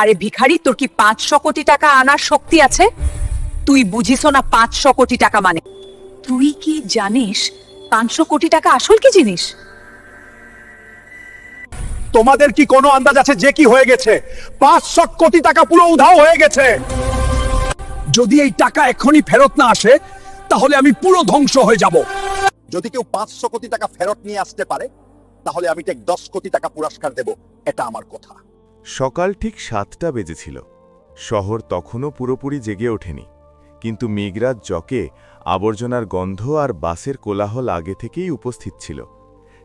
আরে ভিখারি, তোর কি পাঁচশো কোটি টাকা আনার শক্তি আছে? তুই বুঝিস না পাঁচশো কোটি টাকা মানে। তুই কি জানিস পাঁচশো কোটি টাকা আসল কি জিনিস? তোমাদের কি কোনো আন্দাজ আছে যে কি হয়ে গেছে? পাঁচশো কোটি টাকা পুরো উধাও হয়ে গেছে। যদি এই টাকা এখনই ফেরত না আসে, তাহলে আমি পুরো ধ্বংস হয়ে যাব। যদি কেউ পাঁচশো কোটি টাকা ফেরত নিয়ে আসতে পারে, তাহলে আমি ঠিক দশ কোটি টাকা পুরস্কার দেব। এটা আমার কথা। সকাল ঠিক সাতটা বেজেছিল। শহর তখনও পুরোপুরি জেগে ওঠেনি, কিন্তু মেঘরাজ জকে আবর্জনার গন্ধ আর বাসের কোলাহল আগে থেকেই উপস্থিত ছিল।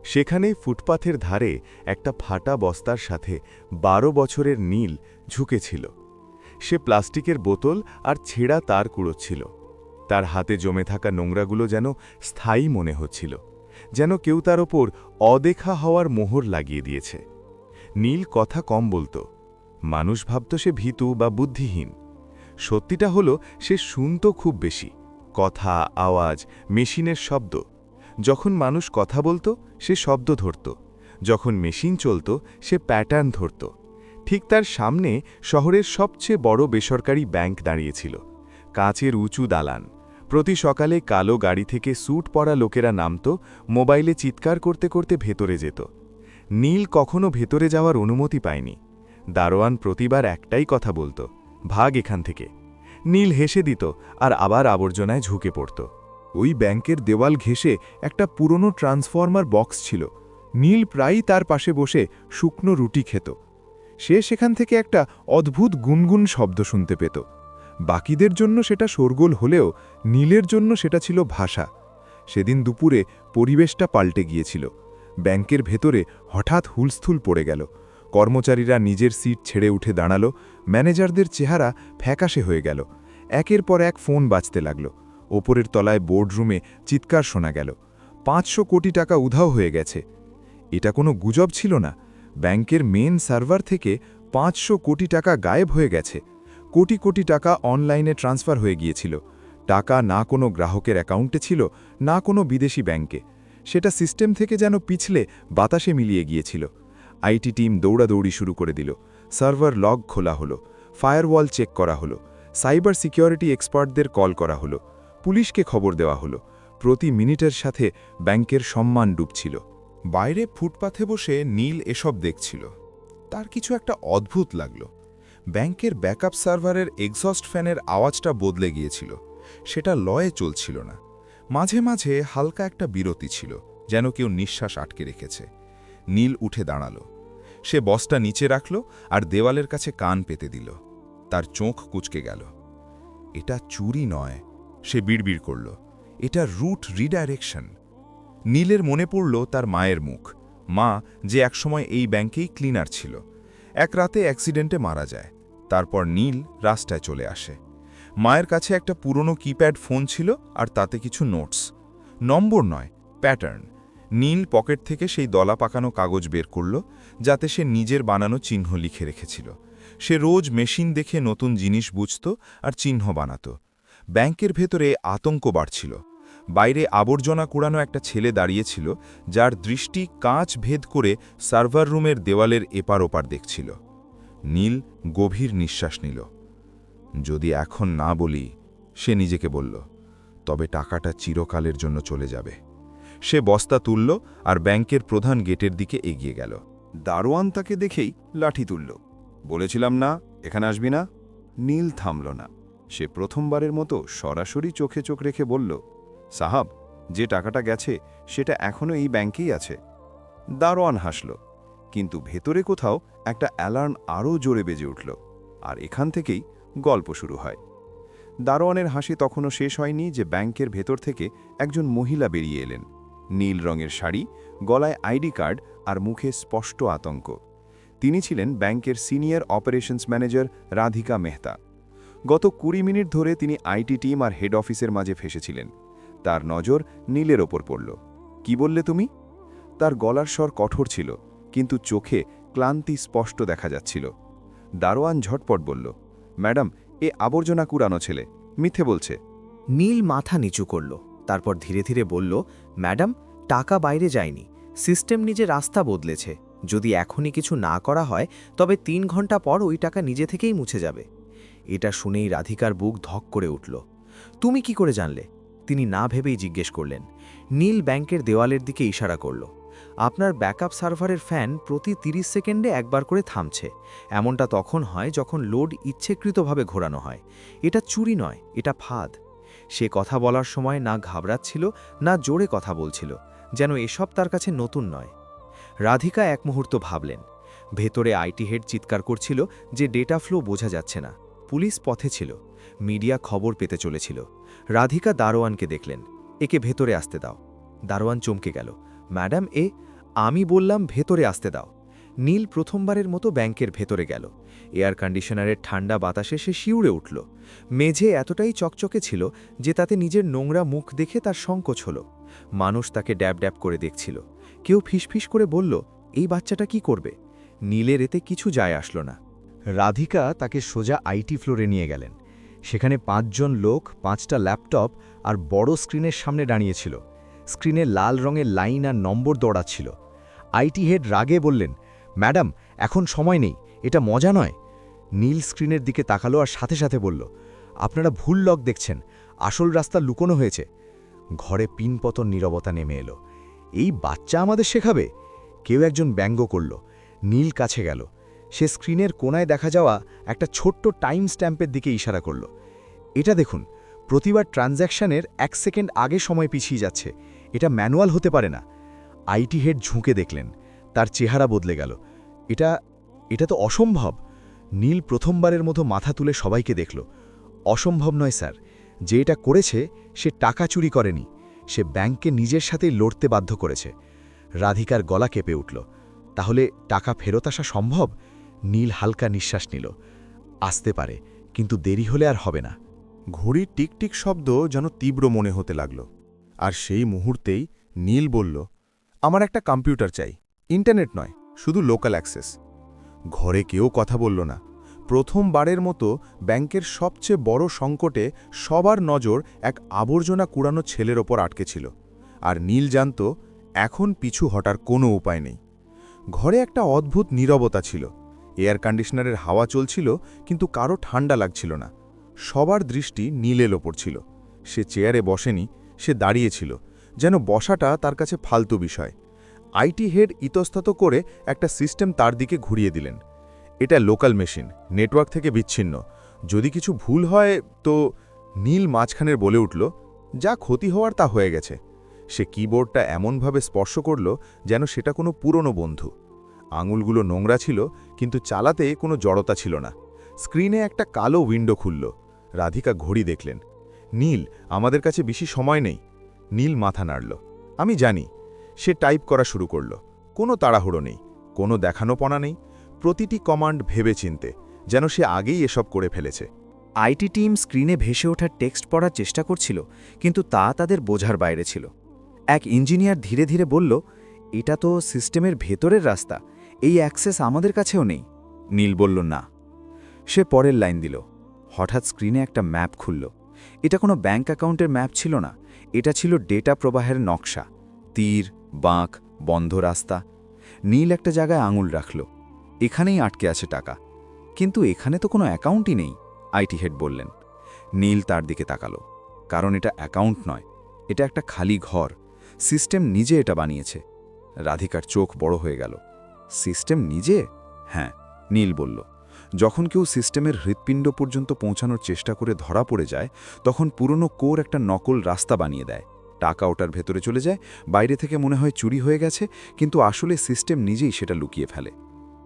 সেখানেই ফুটপাথের ধারে একটা ফাটা বস্তার সাথে বারো বছরের নীল ঝুঁকেছিল। সে প্লাস্টিকের বোতল আর ছেঁড়া তার কুড়োচ্ছিল। তার হাতে জমে থাকা নোংরাগুলো যেন স্থায়ী মনে হচ্ছিল, যেন কেউ তার ওপর অদেখা হওয়ার মোহর লাগিয়ে দিয়েছে। নীল কথা কম বলতো। মানুষ ভাবত সে ভীতু বা বুদ্ধিহীন। সত্যিটা হলো, সে শুনত খুব বেশি। কথা, আওয়াজ, মেশিনের শব্দ। যখন মানুষ কথা বলতো, সে শব্দ ধরত। যখন মেশিন চলত, সে প্যাটার্ন ধরত। ঠিক তার সামনে শহরের সবচেয়ে বড় বেসরকারি ব্যাংক দাঁড়িয়েছিল। কাঁচের উঁচু দালান। প্রতি সকালে কালো গাড়ি থেকে স্যুট পরা লোকেরা নামত, মোবাইলে চিৎকার করতে করতে ভেতরে যেত। নীল কখনো ভেতরে যাওয়ার অনুমতি পায়নি। দারোয়ান প্রতিবার একটাই কথা বলতো, ভাগ এখান থেকে। নীল হেসে দিত আর আবার আবর্জনায় ঝুঁকে পড়ত। ওই ব্যাংকের দেওয়াল ঘেঁষে একটা পুরনো ট্রান্সফর্মার বক্স ছিল। নীল প্রায়ই তার পাশে বসে শুকনো রুটি খেত। সে সেখান থেকে একটা অদ্ভুত গুনগুন শব্দ শুনতে পেত। বাকিদের জন্য সেটা শোরগোল হলেও নীলের জন্য সেটা ছিল ভাষা। সেদিন দুপুরে পরিবেশটা পাল্টে গিয়েছিল। ব্যাংকের ভেতরে হঠাৎ হুলস্থুল পড়ে গেল। কর্মচারীরা নিজের সিট ছেড়ে উঠে দাঁড়াল। ম্যানেজারদের চেহারা ফ্যাকাশে হয়ে গেল। একের পর এক ফোন বাজতে লাগল। ওপরের তলায় বোর্ডরুমে চিৎকার শোনা গেল। পাঁচশো কোটি টাকা উধাও হয়ে গেছে। এটা কোনো গুজব ছিল না। ব্যাংকের মেন সার্ভার থেকে পাঁচশো কোটি টাকা গায়েব হয়ে গেছে। কোটি কোটি টাকা অনলাইনে ট্রান্সফার হয়ে গিয়েছিল। টাকা না কোনো গ্রাহকের অ্যাকাউন্টে ছিল, না কোনো বিদেশি ব্যাংকে। সেটা সিস্টেম থেকে যেন পিছলে বাতাসে মিলিয়ে গিয়েছিল। আইটি টিম দৌড়াদৌড়ি শুরু করে দিল। সার্ভার লগ খোলা হলো। ফায়ারওয়াল চেক করা হলো। সাইবার সিকিউরিটি এক্সপার্টদের কল করা হলো। পুলিশকে খবর দেওয়া হলো। প্রতি মিনিটের সাথে ব্যাংকের সম্মান ডুবছিল। বাইরে ফুটপাথে বসে নীল এসব দেখছিল। তার কিছু একটা অদ্ভুত লাগল। ব্যাংকের ব্যাকআপ সার্ভারের এক্সস্ট ফ্যানের আওয়াজটা বদলে গিয়েছিল। সেটা লয়ে চলছিল না। মাঝে মাঝে হালকা একটা বিরতি ছিল, যেন কেউ নিঃশ্বাস আটকে রেখেছে। নীল উঠে দাঁড়াল। সে বসটা নিচে রাখল আর দেওয়ালের কাছে কান পেতে দিল। তার চোখ কুচকে গেল। এটা চুরি নয়, সে বিড়বিড় করল। এটা রুট রিডাইরেকশন। নীলের মনে পড়ল তার মায়ের মুখ। মা যে একসময় এই ব্যাংকেই ক্লিনার ছিল। এক রাতে অ্যাক্সিডেন্টে মারা যায়। তারপর নীল রাস্তায় চলে আসে। মায়ের কাছে একটা পুরনো কিপ্যাড ফোন ছিল আর তাতে কিছু নোটস। নম্বর নয়, প্যাটার্ন। নীল পকেট থেকে সেই দলা পাকানো কাগজ বের করল, যাতে সে নিজের বানানো চিহ্ন লিখে রেখেছিল। সে রোজ মেশিন দেখে নতুন জিনিস বুঝত আর চিহ্ন বানাত। ব্যাংকের ভেতরে আতঙ্ক বাড়ছিল। বাইরে আবর্জনা কুড়ানো একটা ছেলে দাঁড়িয়েছিল, যার দৃষ্টি কাঁচ ভেদ করে সার্ভার রুমের দেওয়ালের এপার ওপার দেখছিল। নীল গভীর নিঃশ্বাস নিল। যদি এখন না বলি, সে নিজেকে বলল, তবে টাকাটা চিরকালের জন্য চলে যাবে। সে বস্তা তুলল আর ব্যাংকের প্রধান গেটের দিকে এগিয়ে গেল। দারোয়ান তাকে দেখেই লাঠি তুলল। বলেছিলাম না, এখানে আসবি না? নীল থামল না। সে প্রথমবারের মতো সরাসরি চোখে চোখ রেখে বলল, সাহাব, যে টাকাটা গেছে, সেটা এখনও এই ব্যাংকেই আছে। দারোয়ান হাসল, কিন্তু ভেতরে কোথাও একটা অ্যালার্ম আরও জোরে বেজে উঠল, আর এখান থেকেই গল্প শুরু হয়। দারোয়ানের হাসি তখনও শেষ হয়নি যে ব্যাংকের ভেতর থেকে একজন মহিলা বেরিয়ে এলেন। নীল রঙের শাড়ি, গলায় আইডি কার্ড আর মুখে স্পষ্ট আতঙ্ক। তিনি ছিলেন ব্যাংকের senior operations manager Radhika Mehta. গত কুড়ি মিনিট ধরে তিনি আইটি টিম আর হেড অফিসের মাঝে ফেসেছিলেন। তার নজর নীলের ওপর পড়ল। কি বললে তুমি? তার গলার স্বর কঠোর ছিল, কিন্তু চোখে ক্লান্তি স্পষ্ট দেখা যাচ্ছিল। দারোয়ান ঝটপট বলল ম্যাডাম, এ আবর্জনা কুড়ানো ছেলে। মিথ্যে বলছে। নীল মাথা নিচু করল, তারপর ধীরে ধীরে বলল, ম্যাডাম, টাকা বাইরে যায়নি। সিস্টেম নিজে রাস্তা বদলেছে। যদি এখনই কিছু না করা হয়, তবে তিন ঘণ্টা পর ওই টাকা নিজে থেকেই মুছে যাবে। এটা শুনেই রাধিকার বুক ধক করে উঠল। তুমি কি করে জানলে? তিনি না ভেবেই জিজ্ঞেস করলেন। নীল ব্যাংকের দেওয়ালের দিকে ইশারা করল। আপনার ব্যাকআপ সার্ভারের ফ্যান প্রতি 30 সেকেন্ডে একবার করে থামছে। এমনটা তখন হয় যখন লোড ইচ্ছেকৃতভাবে ঘোরানো হয়। এটা চুরি নয়, এটা ফাঁদ। সে কথা বলার সময় না ঘাবড়াচ্ছিল, না জোরে কথা বলছিল, যেন এসব তার কাছে নতুন নয়। রাধিকা এক মুহূর্ত ভাবলেন। ভেতরে আইটি হেড চিৎকার করছিল যে ডেটা ফ্লো বোঝা যাচ্ছে না। পুলিশ পথে ছিল। মিডিয়া খবর পেতে চলেছিল। রাধিকা দারোয়ানকে দেখলেন। একে ভেতরে আসতে দাও। দারোয়ান চমকে গেল। ম্যাডাম, এ আমি বললাম, ভেতরে আসতে দাও। নীল প্রথমবারের মতো ব্যাংকের ভেতরে গেল। এয়ার কন্ডিশনারের ঠান্ডা বাতাসে সে শিউরে উঠল। মেঝে এতটাই চকচকে ছিল যে তাতে নিজের নোংরা মুখ দেখে তার সংকোচ হল। মানুষ তাকে ড্যাব ড্যাব করে দেখছিল। কেউ ফিসফিস করে বলল, এই বাচ্চাটা কি করবে? নীলের এতে কিছু যায় আসলো না। রাধিকা তাকে সোজা আইটি ফ্লোরে নিয়ে গেলেন। সেখানে পাঁচজন লোক, পাঁচটা ল্যাপটপ আর বড় স্ক্রিনের সামনে দাঁড়িয়েছিল স্ক্রিনে লাল রঙের লাইন আর নম্বর দৌড়াচ্ছিল। আইটি হেড রাগে বললেন, ম্যাডাম, এখন সময় নেই, এটা মজা নয়। নীল স্ক্রিনের দিকে তাকালো আর সাথে সাথে বলল, আপনারা ভুল লক দেখছেন, আসল রাস্তা লুকোনো হয়েছে। ঘরে পিনপতন নীরবতা নেমে এলো, এই বাচ্চা আমাদের শেখাবে? কেউ একজন ব্যঙ্গ করল, নীল কাছে গেল, সে স্ক্রিনের কোনায় দেখা যাওয়া একটা ছোট্ট টাইম স্ট্যাম্পের দিকে ইশারা করল, এটা দেখুন, প্রতিবার ট্রানজ্যাকশনের এক সেকেন্ড আগে সময় পিছিয়ে যাচ্ছে, এটা ম্যানুয়াল হতে পারে না। আইটি হেড ঝুঁকে দেখলেন, তার চেহারা বদলে গেল। এটা এটা তো অসম্ভব। নীল প্রথমবারের মতো মাথা তুলে সবাইকে দেখল। অসম্ভব নয় স্যার, যে এটা করেছে, সে টাকা চুরি করেনি। সে ব্যাংককে নিজের সাথেই লড়তে বাধ্য করেছে। রাধিকার গলা কেঁপে উঠল। তাহলে টাকা ফেরত আসা সম্ভব? নীল হালকা নিঃশ্বাস নিল। আসতে পারে, কিন্তু দেরি হলে আর হবে না। ঘড়ির টিকটিক শব্দ যেন তীব্র মনে হতে লাগল। আর সেই মুহূর্তেই নীল বলল আমার একটা কম্পিউটার চাই। ইন্টারনেট নয়, শুধু লোকাল অ্যাক্সেস। ঘরে কেউ কথা বলল না। প্রথমবারের মতো ব্যাংকের সবচেয়ে বড় সংকটে সবার নজর এক আবর্জনা কুড়ানো ছেলের ওপর আটকে ছিল। আর নীল জানত, এখন পিছু হটার কোনো উপায় নেই। ঘরে একটা অদ্ভুত নীরবতা ছিল। এয়ার কন্ডিশনারের হাওয়া চলছিল, কিন্তু কারও ঠান্ডা লাগছিল না। সবার দৃষ্টি নীলের ওপর ছিল। সে চেয়ারে বসেনি, সে দাঁড়িয়েছিল যেন বসাটা তার কাছে ফালতু বিষয়। আইটি হেড ইতস্তত করে একটা সিস্টেম তার দিকে ঘুরিয়ে দিলেন। এটা লোকাল মেশিন, নেটওয়ার্ক থেকে বিচ্ছিন্ন। যদি কিছু ভুল হয় তো নীল মাঝখানের বলে উঠল, যা ক্ষতি হওয়ার তা হয়ে গেছে। সে কিবোর্ডটা এমনভাবে স্পর্শ করল যেন সেটা কোনো পুরনো বন্ধু। আঙুলগুলো নোংরা ছিল, কিন্তু চালাতে কোনো জড়তা ছিল না। স্ক্রিনে একটা কালো উইন্ডো খুলল। রাধিকা ঘড়ি দেখলেন। নীল, আমাদের কাছে বেশি সময় নেই। নীল মাথা নাড়ল। আমি জানি, সে টাইপ করা শুরু করল। কোনো তাড়াহুড়ো নেই, কোনো দেখানোপনা নেই, প্রতিটি কমান্ড ভেবে চিনতে যেন সে আগেই এসব করে ফেলেছে। আইটি টিম স্ক্রিনে ভেসে ওঠার টেক্সট পড়ার চেষ্টা করছিল, কিন্তু তা তাদের বোঝার বাইরে ছিল। এক ইঞ্জিনিয়ার ধীরে ধীরে বলল, এটা তো সিস্টেমের ভেতরের রাস্তা, এই অ্যাক্সেস আমাদের কাছেও নেই। নীল বলল, না। সে পরের লাইন দিল। হঠাৎ স্ক্রিনে একটা ম্যাপ খুলল। এটা কোনো ব্যাঙ্ক অ্যাকাউন্টের ম্যাপ ছিল না এটা ছিল ডেটা প্রবাহের নকশা। তীর, বাঁক, বন্ধ রাস্তা। নীল একটা জায়গায় আঙুল রাখল। এখানেই আটকে আছে টাকা। কিন্তু এখানে তো কোনো অ্যাকাউন্টই নেই, আইটি হেড বললেন। নীল তার দিকে তাকালো। কারণ এটা অ্যাকাউন্ট নয়, এটা একটা খালি ঘর। সিস্টেম নিজে এটা বানিয়েছে। রাধিকার চোখ বড় হয়ে গেল। সিস্টেম নিজে? হ্যাঁ নীল বলল। যখন কেউ সিস্টেমের হৃৎপিণ্ড পর্যন্ত পৌঁছানোর চেষ্টা করে ধরা পড়ে যায়, তখন পুরনো কোর একটা নকল রাস্তা বানিয়ে দেয়। টাকা ওটার ভেতরে চলে যায়, বাইরে থেকে মনে হয় চুরি হয়ে গেছে, কিন্তু আসলে সিস্টেম নিজেই সেটা লুকিয়ে ফেলে।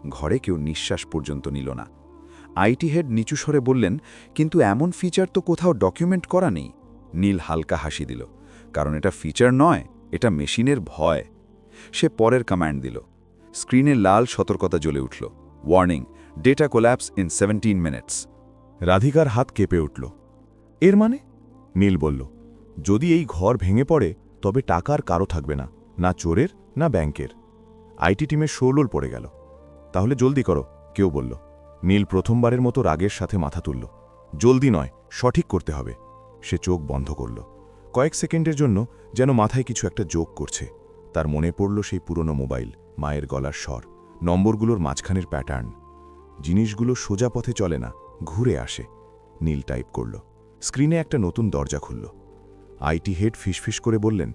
ঘরে কেউ নিঃশ্বাস পর্যন্ত নিল না। আইটি হেড নিচু স্বরে বললেন, কিন্তু এমন ফিচার তো কোথাও ডকুমেন্ট করা নেই। নীল হালকা হাসি দিল, কারণ এটা ফিচার নয়, এটা মেশিনের ভয়। সে পরের কমান্ড দিল। স্ক্রিনে লাল সতর্কতা জ্বলে উঠল। Warning data collapse in seventeen minutes রাধিকার হাত কেঁপে উঠল। এর মানে? নীল বলল, যদি এই ঘর ভেঙে পড়ে, তবে টাকার কারও থাকবে না না চোরের, না ব্যাংকের। আইটি টিমের শোলোল পড়ে গেল। তাহলে জলদি করো, কেউ বলল। নীল প্রথমবারের মতো রাগের সাথে মাথা তুলল। জলদি নয়, সঠিক করতে হবে। সে চোখ বন্ধ করল। কয়েক সেকেন্ডের জন্য যেন মাথায় কিছু একটা যোগ করছে। তার মনে পড়ল সেই পুরনো মোবাইল, মায়ের গলার স্বর, নম্বরগুলোর মাঝখানের প্যাটার্ন জিনিসগুলো সোজা পথে চলে না, ঘুরে আসে, নীল টাইপ করল। স্ক্রিনে একটা নতুন দরজা খুলল। আইটি হেড ফিসফিস করে বললেন,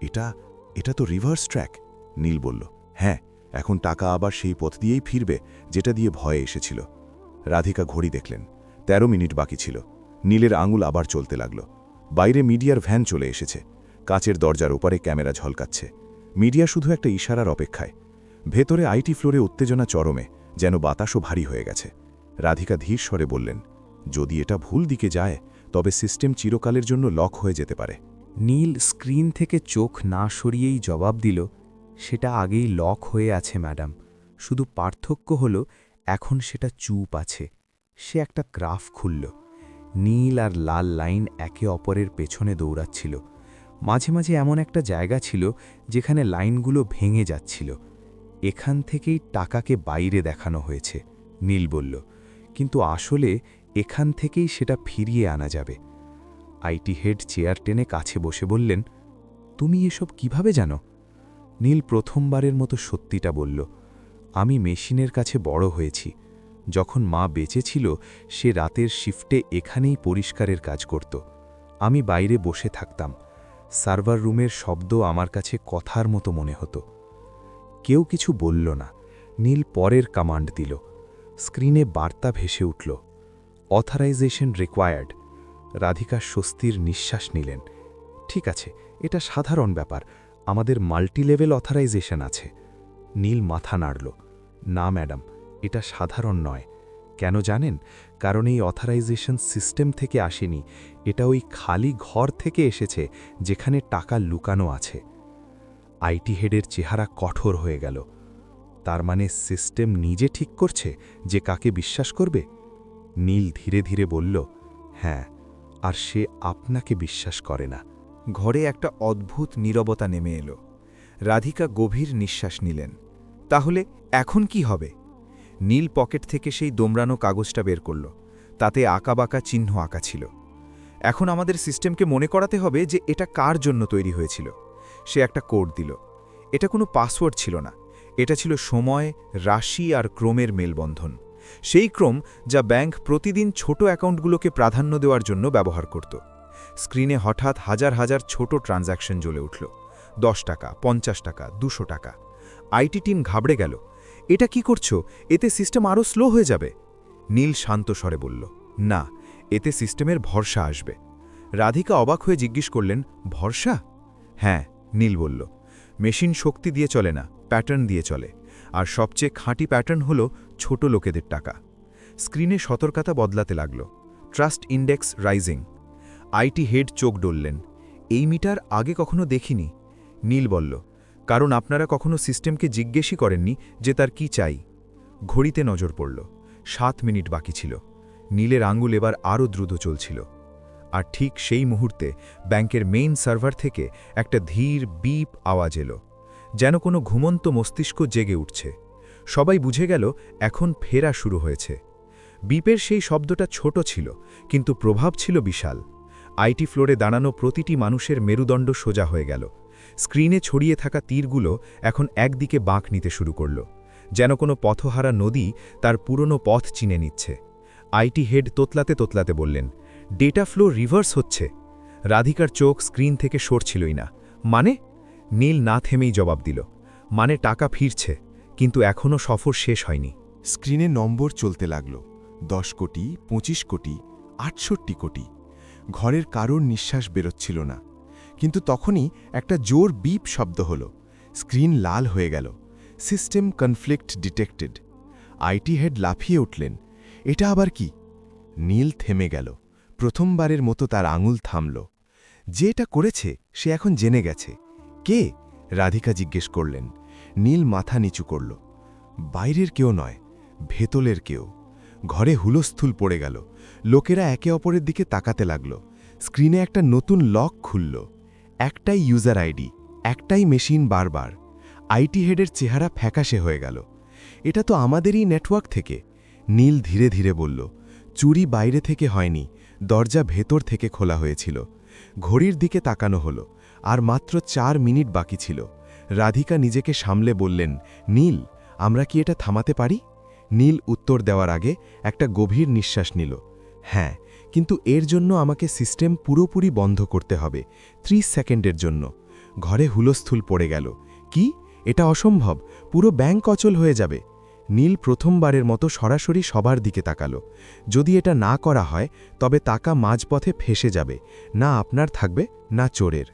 এটা এটা তো রিভার্স ট্র্যাক। নীল বলল হ্যাঁ এখন টাকা আবার সেই পথ দিয়েই ফিরবে, যেটা দিয়ে ভয়ে এসেছিল। রাধিকা ঘড়ি দেখলেন ১৩ মিনিট বাকি ছিল। নীলের আঙুল আবার চলতে লাগল। বাইরে মিডিয়ার ভ্যান চলে এসেছে। কাচের দরজার ওপারে ক্যামেরা ঝলকাচ্ছে। মিডিয়া শুধু একটা ইশারার অপেক্ষায়। ভেতরে আইটি ফ্লোরে উত্তেজনা চরমে। যেন বাতাসও ভারী হয়ে গেছে। রাধিকা ধীর স্বরে বললেন, যদি এটা ভুল দিকে যায়, তবে সিস্টেম চিরকালের জন্য লক হয়ে যেতে পারে। নীল স্ক্রিন থেকে চোখ না সরিয়েই জবাব দিল, সেটা আগেই লক হয়ে আছে, ম্যাডাম। শুধু পার্থক্য হল, এখন সেটা চুপ আছে। সে একটা গ্রাফ খুলল। নীল আর লাল লাইন একে অপরের পেছনে দৌড়াচ্ছিল। মাঝে মাঝে এমন একটা জায়গা ছিল, যেখানে লাইনগুলো ভেঙে যাচ্ছিল। এখান থেকেই টাকাকে বাইরে দেখানো হয়েছে। নীল বলল, কিন্তু আসলে এখান থেকেই সেটা ফিরিয়ে আনা যাবে। আইটি হেড চেয়ার টেনে কাছে বসে বললেন, তুমি এসব কীভাবে জানো? নীল প্রথমবারের মতো সত্যিটা বলল, আমি মেশিনের কাছে বড় হয়েছি। যখন মা বেঁচে ছিল সে রাতের শিফটে এখানেই পরিষ্কারের কাজ করত। আমি বাইরে বসে থাকতাম। সার্ভার রুমের শব্দ আমার কাছে কথার মতো মনে হতো। কেউ কিছু বলল না। নীল পরের কমান্ড দিল। স্ক্রিনে বার্তা ভেসে উঠল। অথরাইজেশন রিকোয়ার্ড রাধিকা স্বস্তির নিঃশ্বাস নিলেন। ঠিক আছে, এটা সাধারণ ব্যাপার। আমাদের মাল্টিলেভেল অথরাইজেশন আছে। নীল মাথা নাড়ল। না ম্যাডাম এটা সাধারণ নয়। কেন জানেন? কারণ এই অথরাইজেশন সিস্টেম থেকে আসেনি। এটা ওই খালি ঘর থেকে এসেছে, যেখানে টাকা লুকানো আছে। আইটি হেডের চেহারা কঠোর হয়ে গেল। তার মানে সিস্টেম নিজে ঠিক করছে যে কাকে বিশ্বাস করবে? নীল ধীরে ধীরে বলল হ্যাঁ আর সে আপনাকে বিশ্বাস করে না। ঘরে একটা অদ্ভুত নীরবতা নেমে এলো। রাধিকা গভীর নিঃশ্বাস নিলেন। তাহলে এখন কি হবে? নীল পকেট থেকে সেই দোমরানো কাগজটা বের করল। তাতে আঁকাবাঁকা চিহ্ন আঁকা ছিল। এখন আমাদের সিস্টেমকে মনে করাতে হবে যে এটা কার জন্য তৈরি হয়েছিল? সে একটা কোড দিল। এটা কোনো পাসওয়ার্ড ছিল না। এটা ছিল সময়, রাশি আর ক্রমের মেলবন্ধন। সেই ক্রম যা ব্যাংক প্রতিদিন ছোট অ্যাকাউন্টগুলোকে প্রাধান্য দেওয়ার জন্য ব্যবহার করত। স্ক্রিনে হঠাৎ হাজার হাজার ছোট ট্রানজ্যাকশন জ্বলে উঠল। দশ টাকা, পঞ্চাশ টাকা, দুশো টাকা। আইটি টিম ঘাবড়ে গেল। এটা কি করছ? এতে সিস্টেম আরও স্লো হয়ে যাবে? নীল শান্ত স্বরে বলল, না, এতে সিস্টেমের ভরসা আসবে। রাধিকা অবাক হয়ে জিজ্ঞেস করলেন, ভরসা? হ্যাঁ নীল বলল, মেশিন শক্তি দিয়ে চলে না, প্যাটার্ন দিয়ে চলে। আর সবচেয়ে খাঁটি প্যাটার্ন হল ছোট লোকেদের টাকা। স্ক্রিনে সতর্কতা বদলাতে লাগল। Trust index rising IT head চোখ ডললেন। এই মিটার আগে কখনো দেখিনি। নীল বলল, কারণ আপনারা কখনো সিস্টেমকে জিজ্ঞেসই করেননি যে তার কি চাই। ঘড়িতে নজর পড়ল। সাত মিনিট বাকি ছিল। নীলের আঙ্গুল এবার আরও দ্রুত চলছিল। আর ঠিক সেই মুহূর্তে ব্যাংকের মেইন সার্ভার থেকে একটা ধীর বিপ আওয়াজ এলো, যেন কোনো ঘুমন্ত মস্তিষ্ক জেগে উঠছে। সবাই বুঝে গেল এখন ফেরা শুরু হয়েছে। বিপের সেই শব্দটা ছোট ছিল, কিন্তু প্রভাব ছিল বিশাল। আইটি ফ্লোরে দাঁড়ানো প্রতিটি মানুষের মেরুদণ্ড সোজা হয়ে গেল। স্ক্রিনে ছড়িয়ে থাকা তীরগুলো এখন একদিকে বাঁক নিতে শুরু করল, যেন কোনো পথহারা নদী তার পুরনো পথ চিনে নিচ্ছে। আইটি হেড তোতলাতে তোতলাতে বললেন ডেটা ফ্লো রিভার্স হচ্ছে। রাধিকার চোখ স্ক্রিন থেকে সরছিলই না। মানে? নীল না থেমেই জবাব দিল। মানে টাকা ফিরছে, কিন্তু এখনও সফর শেষ হয়নি। স্ক্রিনে নম্বর চলতে লাগল। দশ কোটি, পঁচিশ কোটি, আটষট্টি কোটি। ঘরের কারোর নিঃশ্বাস বেরোচ্ছিল না। কিন্তু তখনই একটা জোর বিপ শব্দ হল। স্ক্রিন লাল হয়ে গেল। System conflict detected. IT head লাফিয়ে উঠলেন। এটা আবার কি? নীল থেমে গেল। প্রথমবারের মতো তার আঙুল থামল। যে এটা করেছে, সে এখন জেনে গেছে। কে? রাধিকা জিজ্ঞেস করলেন। নীল মাথা নিচু করল। বাইরের কেউ নয়, ভেতলের কেউ। ঘরে হুলস্থুল পড়ে গেল। লোকেরা একে অপরের দিকে তাকাতে লাগল। স্ক্রিনে একটা নতুন লক খুলল। একটাই ইউজার আইডি, একটাই মেশিন বারবার। আইটি হেডের চেহারা ফ্যাকাশে হয়ে গেল। এটা তো আমাদেরই নেটওয়ার্ক থেকে। নীল ধীরে ধীরে বলল, চুরি বাইরে থেকে হয়নি। দরজা ভেতর থেকে খোলা হয়েছিল। ঘড়ির দিকে তাকানো হলো, আর মাত্র চার মিনিট বাকি ছিল। রাধিকা নিজেকে সামলে বললেন, নীল, আমরা কি এটা থামাতে পারি? নীল উত্তর দেওয়ার আগে একটা গভীর নিঃশ্বাস নিল। হ্যাঁ কিন্তু এর জন্য আমাকে সিস্টেম পুরোপুরি বন্ধ করতে হবে, ত্রিশ সেকেন্ডের জন্য। ঘরে হুলস্থুল পড়ে গেল। কি? এটা অসম্ভব! পুরো ব্যাংক অচল হয়ে যাবে। নীল প্রথমবারের মতো সরাসরি সবার দিকে তাকালো। যদি এটা না করা হয়, তবে তাকা মাঝপথে ফেসে যাবে। না আপনার থাকবে, না চোরের।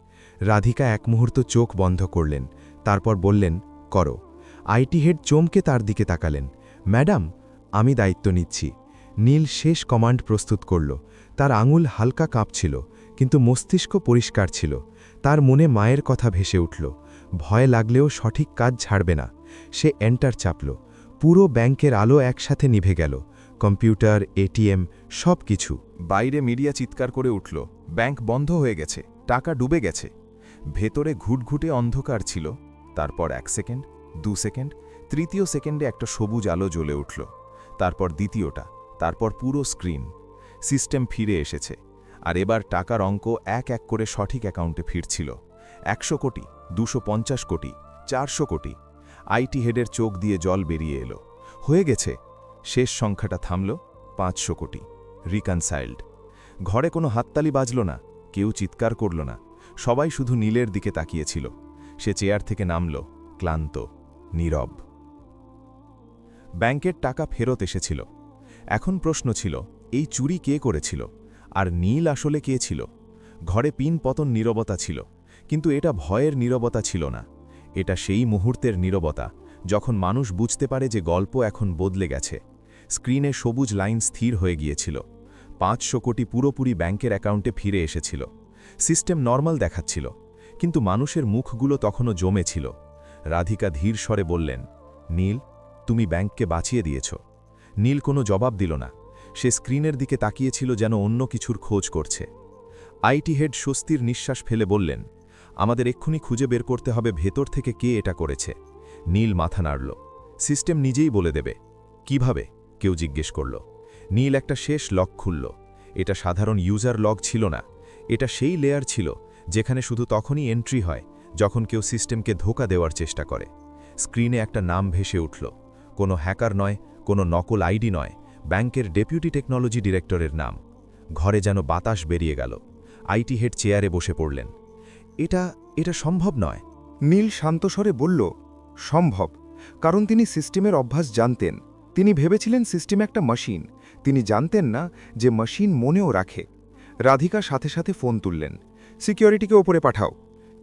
রাধিকা এক মুহূর্ত চোখ বন্ধ করলেন, তারপর বললেন, করো। আইটি হেড চমকে তার দিকে তাকালেন, ম্যাডাম, আমি দায়িত্ব নিচ্ছি। নীল শেষ কমান্ড প্রস্তুত করল। তার আঙুল হালকা কাঁপছিল, কিন্তু মস্তিষ্ক পরিষ্কার ছিল। তার মনে মায়ের কথা ভেসে উঠল। ভয় লাগলেও সঠিক কাজ ছাড়বে না। সে এন্টার চাপল। পুরো ব্যাংকের আলো একসাথে নিভে গেল। কম্পিউটার, এটিএম সব কিছু বাইরে মিডিয়া চিৎকার করে উঠল, ব্যাংক বন্ধ হয়ে গেছে, টাকা ডুবে গেছে। ভেতরে ঘুটঘুটে অন্ধকার ছিল। তারপর এক সেকেন্ড, দু সেকেন্ড, তৃতীয় সেকেন্ডে একটা সবুজ আলো জ্বলে উঠল। তারপর দ্বিতীয়টা, তারপর পুরো স্ক্রিন। সিস্টেম ফিরে এসেছে। আর এবার টাকার অঙ্ক এক এক করে সঠিক অ্যাকাউন্টে ফিরছিল। একশো কোটি, দুশো কোটি, চারশো কোটি। আইটি হেডের চোখ দিয়ে জল বেরিয়ে এলো। হয়ে গেছে। শেষ সংখ্যাটা থামল পাঁচশো কোটি। রিকনসাইল্ড। ঘরে কোনো হাততালি বাজল না, কেউ চিৎকার করল না, সবাই শুধু নীলের দিকে তাকিয়েছিল। সে চেয়ার থেকে নামল, ক্লান্ত, নীরব। ব্যাংকের টাকা ফেরত এসেছিল। এখন প্রশ্ন ছিল, এই চুরি কে করেছিল? আর নীল আসলে কে ছিল? ঘরে পিন পতন নীরবতা ছিল, কিন্তু এটা ভয়ের নীরবতা ছিল না। এটা সেই মুহূর্তের নীরবতা, যখন মানুষ বুঝতে পারে যে গল্প এখন বদলে গেছে। স্ক্রিনে সবুজ লাইন স্থির হয়ে গিয়েছিল। পাঁচশো কোটি পুরোপুরি ব্যাংকের অ্যাকাউন্টে ফিরে এসেছিল। সিস্টেম নর্মাল দেখাচ্ছিল, কিন্তু মানুষের মুখগুলো তখনও জমে ছিল রাধিকা ধীর স্বরে বললেন, নীল, তুমি ব্যাংককে বাঁচিয়ে দিয়েছ। নীল কোনো জবাব দিল না। সে স্ক্রিনের দিকে তাকিয়েছিল যেন অন্য কিছুর খোঁজ করছে। আইটি হেড স্বস্তির নিঃশ্বাস ফেলে বললেন আমাদের এক্ষুনি খুঁজে বের করতে হবে ভেতর থেকে কে এটা করেছে। নীল মাথা নাড়ল। সিস্টেম নিজেই বলে দেবে। কীভাবে? কেউ জিজ্ঞেস করল। নীল একটা শেষ লক খুলল। এটা সাধারণ ইউজার লগ ছিল না। এটা সেই লেয়ার ছিল, যেখানে শুধু তখনই এন্ট্রি হয়, যখন কেউ সিস্টেমকে ধোকা দেওয়ার চেষ্টা করে। স্ক্রিনে একটা নাম ভেসে উঠল। কোনো হ্যাকার নয়, কোনো নকল আইডি নয়, ব্যাংকের ডেপুটি টেকনোলজি ডিরেক্টরের নাম। ঘরে যেন বাতাস বেরিয়ে গেল। আইটি হেড চেয়ারে বসে পড়লেন। এটা এটা সম্ভব নয়। নীল শান্তস্বরে বলল, সম্ভব। কারণ তিনি সিস্টেমের অভ্যাস জানতেন। তিনি ভেবেছিলেন সিস্টেম একটা মেশিন তিনি জানতেন না যে মেশিন মনেও রাখে। রাধিকা সাথে সাথে ফোন তুললেন। সিকিউরিটিকে ওপরে পাঠাও।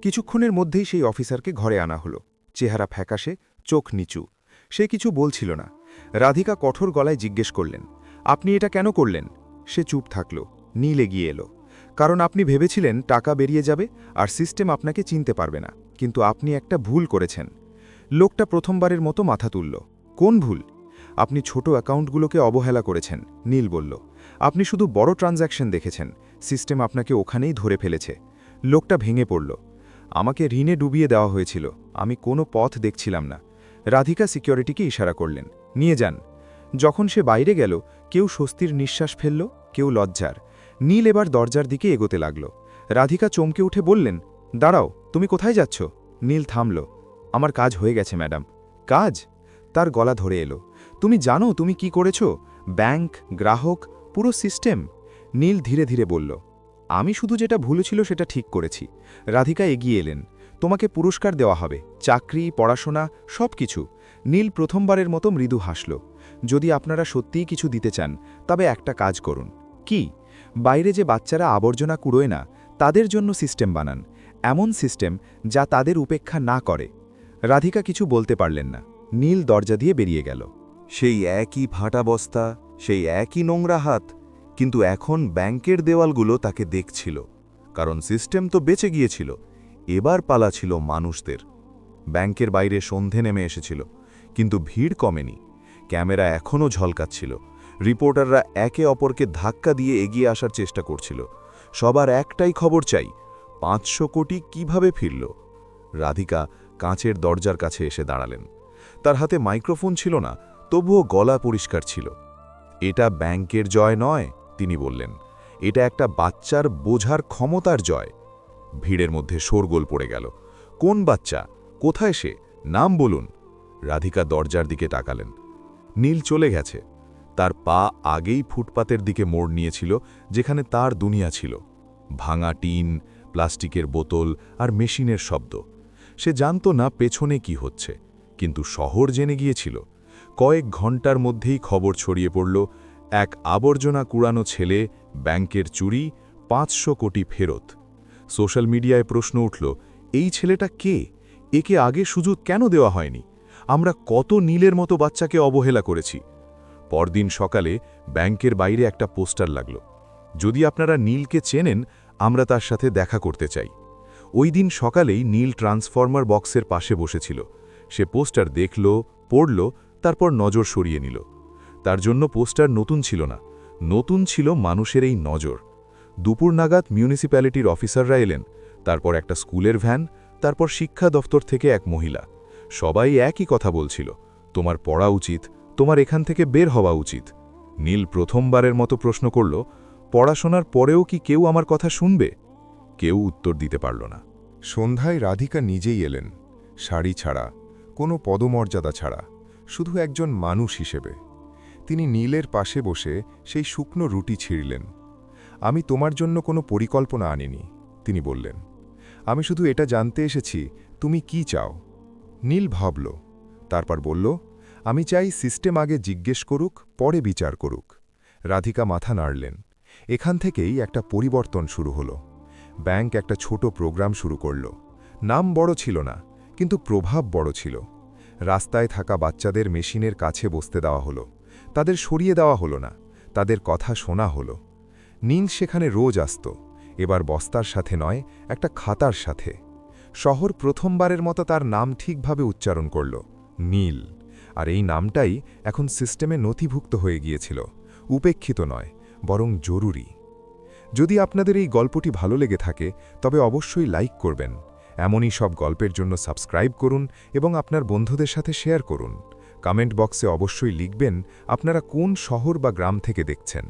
কিছুক্ষণের মধ্যেই সেই অফিসারকে ঘরে আনা হলো। চেহারা ফ্যাকাশে, চোখ নিচু। সে কিছু বলছিল না। রাধিকা কঠোর গলায় জিজ্ঞেস করলেন, আপনি এটা কেন করলেন? সে চুপ থাকল। নীল এগিয়ে এলো। কারণ আপনি ভেবেছিলেন টাকা বেরিয়ে যাবে আর সিস্টেম আপনাকে চিনতে পারবে না, কিন্তু আপনি একটা ভুল করেছেন। লোকটা প্রথমবারের মতো মাথা তুলল। কোন ভুল? আপনি ছোট অ্যাকাউন্টগুলোকে অবহেলা করেছেন, নীল বলল। আপনি শুধু বড় ট্রানজ্যাকশন দেখেছেন, সিস্টেম আপনাকে ওখানেই ধরে ফেলেছে। লোকটা ভেঙে পড়ল। আমাকে ঋণে ডুবিয়ে দেওয়া হয়েছিল, আমি কোনো পথ দেখছিলাম না। রাধিকা সিকিউরিটিকে ইশারা করলেন, নিয়ে যান। যখন সে বাইরে গেল, কেউ স্বস্তির নিঃশ্বাস ফেলল, কেউ লজ্জার। নীল এবার দরজার দিকে এগোতে লাগল। রাধিকা চমকে উঠে বললেন, দাঁড়াও, তুমি কোথায় যাচ্ছ? নীল থামল, আমার কাজ হয়ে গেছে, ম্যাডাম। কাজ? তার গলা ধরে এলো, তুমি জানো তুমি কি করেছ? ব্যাংক, গ্রাহক, পুরো সিস্টেম? নীল ধীরে ধীরে বলল, আমি শুধু যেটা ভুল ছিল সেটা ঠিক করেছি। রাধিকা এগিয়ে এলেন, তোমাকে পুরস্কার দেওয়া হবে, চাকরি, পড়াশোনা সব কিছু নীল প্রথমবারের মতো মৃদু হাসল, যদি আপনারা সত্যিই কিছু দিতে চান, তবে একটা কাজ করুন। কি? বাইরে যে বাচ্চারা আবর্জনা কুড়োয় না, তাদের জন্য সিস্টেম বানান। এমন সিস্টেম যা তাদের উপেক্ষা না করে। রাধিকা কিছু বলতে পারলেন না। নীল দরজা দিয়ে বেরিয়ে গেল। সেই একই ফাটা বস্তা, সেই একই নোংরা হাত, কিন্তু এখন ব্যাংকের দেওয়ালগুলো তাকে দেখছিল। কারণ সিস্টেম তো বেঁচে গিয়েছিল। এবার পালা ছিল মানুষদের। ব্যাংকের বাইরে সন্ধে নেমে এসেছিল। কিন্তু ভিড় কমেনি। ক্যামেরা এখনও ঝলকাচ্ছিল। রিপোর্টাররা একে অপরকে ধাক্কা দিয়ে এগিয়ে আসার চেষ্টা করছিল। সবার একটাই খবর চাই, পাঁচশো কোটি কীভাবে ফিরল? রাধিকা কাঁচের দরজার কাছে এসে দাঁড়ালেন। তার হাতে মাইক্রোফোন ছিল না, তবুও গলা পরিষ্কার ছিল। এটা ব্যাংকের জয় নয়, তিনি বললেন। এটা একটা বাচ্চার বোঝার ক্ষমতার জয়। ভিড়ের মধ্যে শোরগোল পড়ে গেল। কোন বাচ্চা? কোথায় সে? নাম বলুন। রাধিকা দরজার দিকে তাকালেন। নীল চলে গেছে। তার পা আগেই ফুটপাতের দিকে মোড় নিয়েছিল, যেখানে তার দুনিয়া ছিল। ভাঙা টিন, প্লাস্টিকের বোতল আর মেশিনের শব্দ। সে জানত না পেছনে কি হচ্ছে, কিন্তু শহর জেনে গিয়েছিল। কয়েক ঘণ্টার মধ্যেই খবর ছড়িয়ে পড়ল, এক আবর্জনা কুড়ানো ছেলে ব্যাংকের চুরি, পাঁচশো কোটি ফেরত। সোশ্যাল মিডিয়ায় প্রশ্ন উঠল, এই ছেলেটা কে? একে আগে সুযোগ কেন দেওয়া হয়নি? আমরা কত নীলের মতো বাচ্চাকে অবহেলা করেছি। পরদিন সকালে ব্যাংকের বাইরে একটা পোস্টার লাগল। যদি আপনারা নীলকে চেনেন, আমরা তার সাথে দেখা করতে চাই। ওই দিন সকালেই নীল ট্রান্সফর্মার বক্সের পাশে বসেছিল। সে পোস্টার দেখল, পড়ল, তারপর নজর সরিয়ে নিল। তার জন্য পোস্টার নতুন ছিল না। নতুন ছিল মানুষের এই নজর। দুপুর নাগাদ মিউনিসিপ্যালিটির অফিসাররা এলেন। তারপর একটা স্কুলের ভ্যান, তারপর শিক্ষা দফতর থেকে এক মহিলা। সবাই একই কথা বলছিল। তোমার পড়া উচিত তোমার এখান থেকে বের হওয়া উচিত। নীল প্রথমবারের মতো প্রশ্ন করল, পড়াশোনার পরেও কি কেউ আমার কথা শুনবে? কেউ উত্তর দিতে পারল না। সন্ধ্যায় রাধিকা নিজেই এলেন। শাড়ি ছাড়া, কোনো পদমর্যাদা ছাড়া, শুধু একজন মানুষ হিসেবে। তিনি নীলের পাশে বসে সেই শুকনো রুটি ছিঁড়লেন। আমি তোমার জন্য কোনো পরিকল্পনা আনিনি, তিনি বললেন। আমি শুধু এটা জানতে এসেছি, তুমি কি চাও? নীল ভাবল, তারপর বলল আমি চাই সিস্টেম আগে জিজ্ঞেস করুক, পরে বিচার করুক। রাধিকা মাথা নাড়লেন। এখান থেকেই একটা পরিবর্তন শুরু হলো। ব্যাংক একটা ছোট প্রোগ্রাম শুরু করল। নাম বড় ছিল না, কিন্তু প্রভাব বড় ছিল। রাস্তায় থাকা বাচ্চাদের মেশিনের কাছে বসতে দেওয়া হলো। তাদের সরিয়ে দেওয়া হলো না, তাদের কথা শোনা হলো। নীল সেখানে রোজ আসত। এবার বস্তার সাথে নয়, একটা খাতার সাথে। শহর প্রথমবারের মতো তার নাম ঠিকভাবে উচ্চারণ করল। নীল। আর এই নামটাই এখন সিস্টেমে নথিভুক্ত হয়ে গিয়েছিল। উপেক্ষিত নয়, বরং জরুরি। যদি আপনাদের এই গল্পটি ভালো লেগে থাকে, তবে অবশ্যই লাইক করবেন। এমনই সব গল্পের জন্য সাবস্ক্রাইব করুন এবং আপনার বন্ধুদের সাথে শেয়ার করুন। কমেন্ট বক্সে অবশ্যই লিখবেন আপনারা কোন শহর বা গ্রাম থেকে দেখছেন।